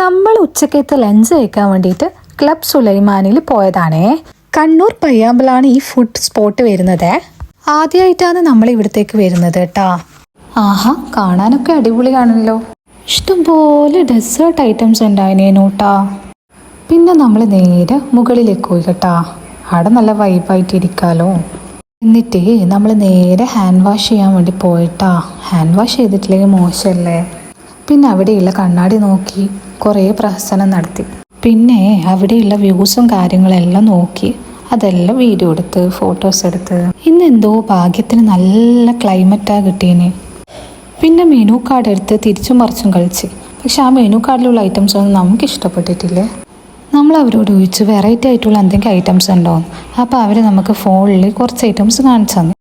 നമ്മൾ ഉച്ചക്കത്തെ ലഞ്ച് കഴിക്കാൻ വേണ്ടിയിട്ട് ക്ലബ് സുലൈമാനിൽ പോയതാണേ. കണ്ണൂർ പയ്യാമ്പലാണ് ഈ ഫുഡ് സ്പോട്ട് വരുന്നത്. ആദ്യമായിട്ടാണ് നമ്മൾ ഇവിടത്തേക്ക് വരുന്നത് കേട്ടാ ആഹാ കാണാനൊക്കെ അടിപൊളിയാണല്ലോ ഇഷ്ടംപോലെ ഡെസേർട്ട് ഐറ്റംസ് ഉണ്ടായിനേനൂട്ടാ പിന്നെ നമ്മൾ നേരെ മുകളിലേക്ക് പോയി കേട്ടാ അവിടെ നല്ല വൈബായിട്ട് ഇരിക്കാലോ എന്നിട്ട് നമ്മൾ നേരെ ഹാൻഡ് വാഷ് ചെയ്യാൻ വേണ്ടി പോയിട്ടാ ഹാൻഡ് വാഷ് ചെയ്തിട്ടില്ലെങ്കിൽ മോശമല്ലേ പിന്നെ അവിടെയുള്ള കണ്ണാടി നോക്കി. കുറേ പ്രഹസനം നടത്തി. പിന്നെ അവിടെയുള്ള വ്യൂസും കാര്യങ്ങളെല്ലാം നോക്കി. അതെല്ലാം വീഡിയോ എടുത്ത് ഫോട്ടോസ് എടുത്ത്. ഇന്ന് എന്തോ ഭാഗ്യത്തിന് നല്ല ക്ലൈമറ്റാണ് കിട്ടിയേനെ പിന്നെ മെനു കാർഡ് എടുത്ത് തിരിച്ചും മറിച്ചും കളിച്ച്. പക്ഷെ ആ മെനു കാർഡിലുള്ള ഐറ്റംസ് ഒന്നും നമുക്ക് ഇഷ്ടപ്പെട്ടിട്ടില്ലേ? നമ്മൾ അവരോട് ചോദിച്ചു വെറൈറ്റി ആയിട്ടുള്ള എന്തെങ്കിലും ഐറ്റംസ് ഉണ്ടോ? അപ്പോൾ അവർ നമുക്ക് ഫോണിൽ കുറച്ച് ഐറ്റംസ് കാണിച്ചു തന്നു.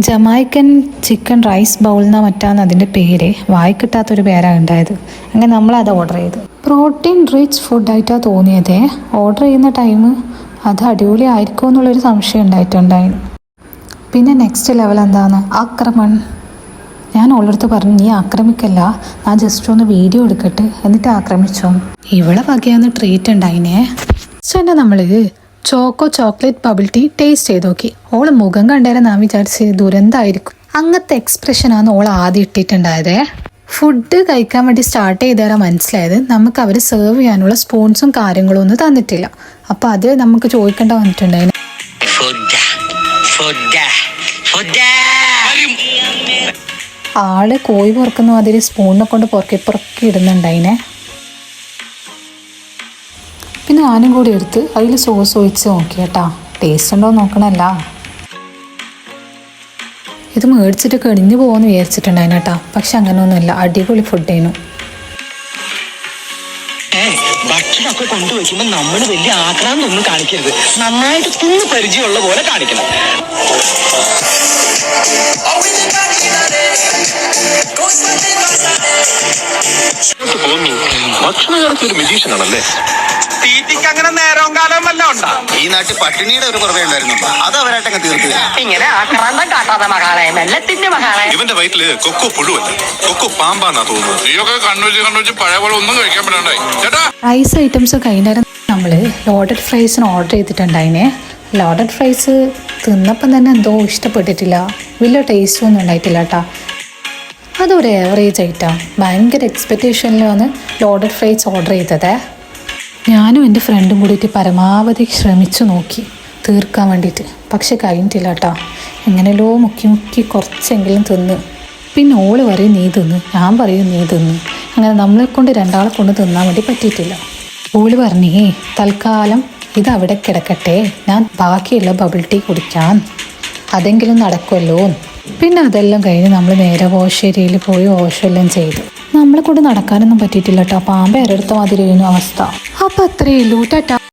ജമായിക്കൻ ചിക്കൻ റൈസ് ബൗൾ എന്നാ മറ്റാന്ന് അതിന്റെ പേര്. വായി കിട്ടാത്തൊരു പേരാണ് ഉണ്ടായത്. അങ്ങനെ നമ്മളത് ഓർഡർ ചെയ്തു. പ്രോട്ടീൻ റിച്ച് ഫുഡായിട്ടാണ് തോന്നിയത്. ഓർഡർ ചെയ്യുന്ന ടൈം അത് അടിപൊളി ആയിരിക്കുമോ എന്നുള്ളൊരു സംശയം ഉണ്ടായിട്ടുണ്ടായിരുന്നു പിന്നെ നെക്സ്റ്റ് ലെവൽ എന്താണ് ആക്രമൺ. ഞാൻ ഓളടുത്ത് പറഞ്ഞു നീ ആക്രമിക്കല്ല. ഞാൻ ജസ്റ്റ് ഒന്ന് വീഡിയോ എടുക്കട്ടെ. എന്നിട്ട് ആക്രമിച്ചോ. ഇവളെ വകയാന്ന് ട്രീറ്റ് ഉണ്ടായിനേ. സോ എന്നാ നമ്മൾ choco chocolate bubble tea taste ചെയ്ത് നോക്കി. ഓൾ മുഖം കണ്ടേരം ഞാൻ വിചാരിച്ച് ദുരന്തമായിരിക്കും അങ്ങനത്തെ എക്സ്പ്രഷനാണ് ഓൾ ആദ്യം ഇട്ടിട്ടുണ്ടായതേ. ഫുഡ് കഴിക്കാൻ വേണ്ടി സ്റ്റാർട്ട് ചെയ്തേരാ മനസ്സിലായത്. നമുക്ക് അവർ സെർവ് ചെയ്യാനുള്ള സ്പൂൺസും കാര്യങ്ങളും ഒന്നും തന്നിട്ടില്ല. അപ്പോൾ അത് നമുക്ക് ചോദിക്കേണ്ട വന്നിട്ടുണ്ടായിരുന്നു. ആൾ കോഴി പൊറക്കുന്ന മാതിരി സ്പൂണിനെ കൊണ്ട് പൊറക്കി പൊറക്കി ഇടുന്നുണ്ടായിനെ. പിന്നെ ഞാനും കൂടി എടുത്ത് അതിൽ സോസ് ഒഴിച്ച് നോക്കി കേട്ടാ. ടേസ്റ്റ് ഉണ്ടോ നോക്കണല്ല. ഇത് മേടിച്ചിട്ട് കെണിഞ്ഞു പോകുമെന്ന് വിചാരിച്ചിട്ടുണ്ടായിരുന്നു കേട്ടാ. പക്ഷെ അങ്ങനെയൊന്നുമില്ല. അടിപൊളി ഫുഡേനു ഭക്ഷണമൊക്കെ കൊണ്ടുവയ്ക്കുമ്പോൾ നമ്മൾ വലിയ ആക്രാന്തൊന്നും കാണിക്കരുത്. നന്നായിട്ട് തിന്ന് പരിചയമുള്ള പോലെ കാണിക്കണം. ഭക്ഷണ ഭക്ഷണകാലത്ത് ഒരു മെജീഷ്യൻ ആണല്ലേ? തീറ്റിക്ക് അങ്ങനെ നേരവും കാലം വല്ല ഉണ്ടാ? ഈ നാട്ടിൽ പട്ടിണിയുടെ ഒരു കുറവേ ഉണ്ടായിരുന്നു അത് അവരായിട്ടങ്ങ് തീർത്തു ഇങ്ങനെ ആക്രാന്തം കാട്ടാതെ മകളെ മെല്ലത്തിന്റെ മഹാനായ ഇവന്റെ വയറ്റിൽ കൊക്കോ പുഴുവല്ല. കൊക്കോ പാമ്പാന്നാ തോന്നുന്നത്. നീയൊക്കെ കണ്ണൂച്ച് കണ്ണൂച്ച് പഴയ പോലെ ഒന്നും കഴിക്കാൻ പറ്റണ്ടായി. ചേട്ടാ. റൈസ് ഐറ്റംസ് കഴിഞ്ഞേരം നമ്മൾ ലോഡഡ് ഫ്രൈസിന് ഓർഡർ ചെയ്തിട്ടുണ്ടായിനെ. ലോഡഡ് ഫ്രൈസ് തിന്നപ്പം തന്നെ എന്തോ ഇഷ്ടപ്പെട്ടിട്ടില്ല. വലിയ ടേസ്റ്റ് ഒന്നും ഉണ്ടായിട്ടില്ല കേട്ടാ അതൊരു ഏവറേജ് ഐറ്റം ഭയങ്കര എക്സ്പെക്റ്റേഷനിലാണ് ലോഡഡ് ഫ്രൈസ് ഓർഡർ ചെയ്തതേ. ഞാനും എന്റെ ഫ്രണ്ടും കൂടിയിട്ട് പരമാവധി ശ്രമിച്ചു നോക്കി. തീർക്കാൻ വേണ്ടിയിട്ട്. പക്ഷെ കഴിഞ്ഞിട്ടില്ല കേട്ടോ എങ്ങനെയല്ലോ മുക്കി മുക്കി കുറച്ചെങ്കിലും തിന്ന്. പിന്നെ ഓൾ പറയും നീ തിന്ന്. ഞാൻ പറയും നീ തിന്ന്. അങ്ങനെ നമ്മളെ കൊണ്ട് രണ്ടാളെ കൊണ്ട് തിന്നാൻ വേണ്ടി പറ്റിയിട്ടില്ല. ഓൾ പറഞ്ഞേ തൽക്കാലം ഇത് അവിടെ കിടക്കട്ടെ. ഞാൻ ബാക്കിയുള്ള ബബിൾ ടീ കുടിക്കാൻ അതെങ്കിലും നടക്കുമല്ലോ പിന്നെ അതെല്ലാം കഴിഞ്ഞ് നമ്മൾ നേരെ ഓശേരിയിൽ പോയി ഓശമെല്ലാം ചെയ്തു. നമ്മളെ കൊണ്ട് നടക്കാനൊന്നും പറ്റിയിട്ടില്ല കേട്ടോ പാമ്പ് ഇരടുത്ത മാതിരി അവസ്ഥ. അപ്പം അത്രയേ ഉള്ളൂ ടാറ്റാ